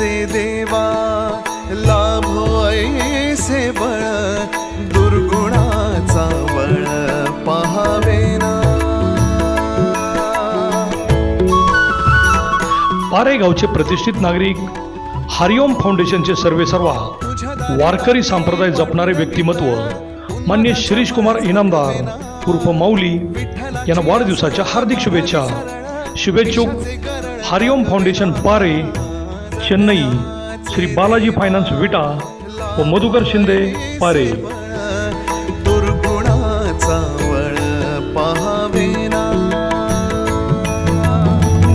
ऐसे देवा लाभो ऐसे बळ दुर्गुणाचा बळ पहावेना पारेगावचे प्रतिष्ठित नागरिक हरिओम फाउंडेशनचे सर्वेसर्वा वारकरी संप्रदाय जपणारे व्यक्तिमत्व मान्य शिरीष कुमार इनामदार उर्फ माऊली यांना वाढदिवसाच्या हार्दिक शुभेच्छा. शुभेच्छुक हरिओम फाउंडेशन पारे चेन्नई श्री बालाजी फायनान्स विटा व मधुकर शिंदे पारे. दुर्गुणाचा वळ पहावेना.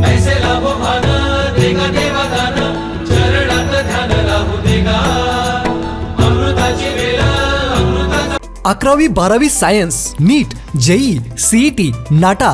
ऐसे लाभो भान देगा देवा दान चरणात ध्यान राहू देगा. अमृताची वेळ अमृताचा अकरावी बारावी science NEET JEE CET NATA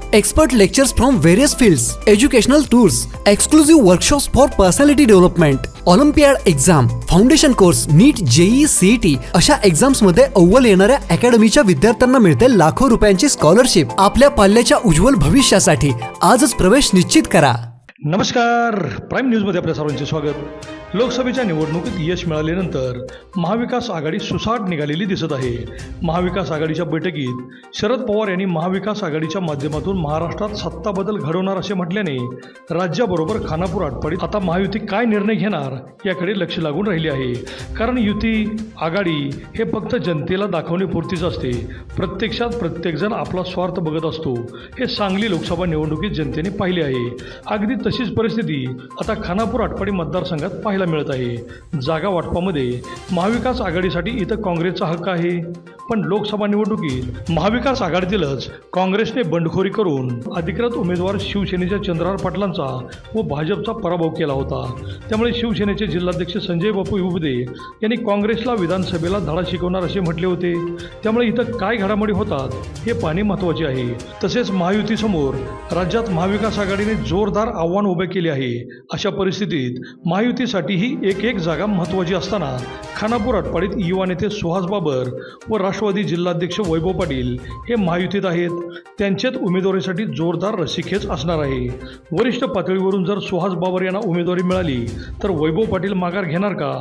Expert lectures from various fields, educational tours, exclusive workshops for personality development, olympiad exam foundation course NEET JEE CET अशा एक्झाम्समध्ये अव्वल येणाऱ्या अकॅडमीच्या विद्यार्थ्यांना मिळते लाखो रुपयांची स्कॉलरशिप आपल्या पाल्याच्या उज्ज्वल भविष्यासाठी आजच प्रवेश निश्चित करा. नमस्कार. प्राईम न्यूजमध्ये आपल्या सर्वांचे स्वागत. लोकसभेच्या निवडणुकीत यश मिळाल्यानंतर महाविकास आघाडी सुसाट निघालेली दिसत आहे. महाविकास आघाडीच्या बैठकीत शरद पवार यांनी महाविकास आघाडीच्या माध्यमातून महाराष्ट्रात सत्ता बदल घडवणार असे म्हटल्याने राज्याबरोबर खानापूर आटपाडीत आता महायुती काय निर्णय घेणार याकडे लक्ष लागून राहिले आहे. कारण युती आघाडी हे फक्त जनतेला दाखवण्यापुरतीच असते. प्रत्यक्षात प्रत्येकजण आपला स्वार्थ बघत असतो. हे सांगली लोकसभा निवडणुकीत जनतेने पाहिले आहे. अगदी तशीच परिस्थिती आता खानापूर आटपाडी मतदारसंघात पाहायला मिळत आहे. जागा वाटपामध्ये महाविकास आघाडीसाठी इथं काँग्रेसचा हक्क आहे. पण लोकसभा निवडणुकीत महाविकास आघाडीतीलच काँग्रेसने बंडखोरी करून अधिकृत उमेदवार शिवसेनेच्या चंद्रहार पाटलांचा व भाजपचा पराभव केला होता. त्यामुळे शिवसेनेचे जिल्हाध्यक्ष संजय बापू विभुदे यांनी काँग्रेसला विधानसभेला धडा शिकवणार असे म्हटले होते. त्यामुळे इथं काय घडामोडी होतात हे पाहणे महत्त्वाचे आहे. तसेच महायुतीसमोर राज्यात महाविकास आघाडीने जोरदार आव्हान उभे केले आहे. अशा परिस्थितीत महायुतीसाठी ही एक एक जागा महत्त्वाची असताना खानापूर आटपाडीत युवा नेते सुहास बाबर व राष्ट्रवादी जिल्हाध्यक्ष वैभव पाटील हे महायुतीत आहेत. त्यांच्यात उमेदवारीसाठी जोरदार रस्सीखेच असणार आहे. वरिष्ठ पातळीवरून जर सुहास बाबर यांना उमेदवारी मिळाली तर वैभव पाटील माघार घेणार का?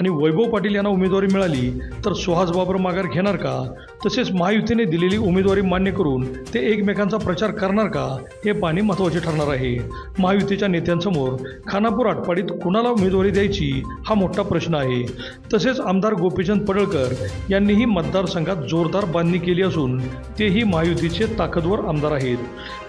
आणि वैभव पाटील यांना उमेदवारी मिळाली तर सुहास बाबर माघार घेणार का? तसेच महायुतीने दिलेली उमेदवारी मान्य करून ते एकमेकांचा प्रचार करणार का हे पाहणे महत्त्वाचे ठरणार आहे. महायुतीच्या नेत्यांसमोर खानापूर आटपाडीत कुणाला उमेदवारी द्यायची हा मोठा प्रश्न आहे. तसेच आमदार गोपीचंद पडळकर यांनीही मतदारसंघात जोरदार बांधणी केली असून तेही महायुतीचे ताकदवर आमदार आहेत.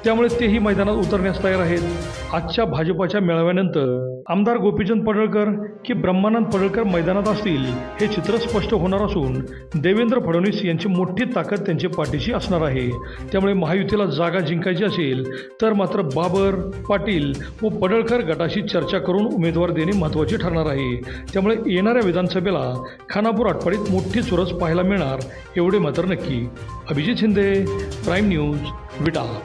त्यामुळे तेही मैदानात उतरण्यास तयार आहेत. आजच्या भाजपाच्या मेळाव्यानंतर आमदार गोपीचंद पडळकर की ब्रह्मानंद पडळकर मैदानात असतील हे चित्र स्पष्ट होणार असून देवेंद्र फडणवीस यांची मोठी ताकद त्यांच्या पाठीशी असणार आहे. त्यामुळे महायुतीला जागा जिंकायची असेल तर मात्र बाबर पाटील व पडळकर गटाशी चर्चा करून उमेदवार देणे महत्त्वाचे ठरणार आहे. त्यामुळे येणाऱ्या विधानसभेला खानापूर आटपाडीत मोठी चुरस पाहायला मिळणार एवढे मात्र नक्की. Abhijit Shinde prime news Vita.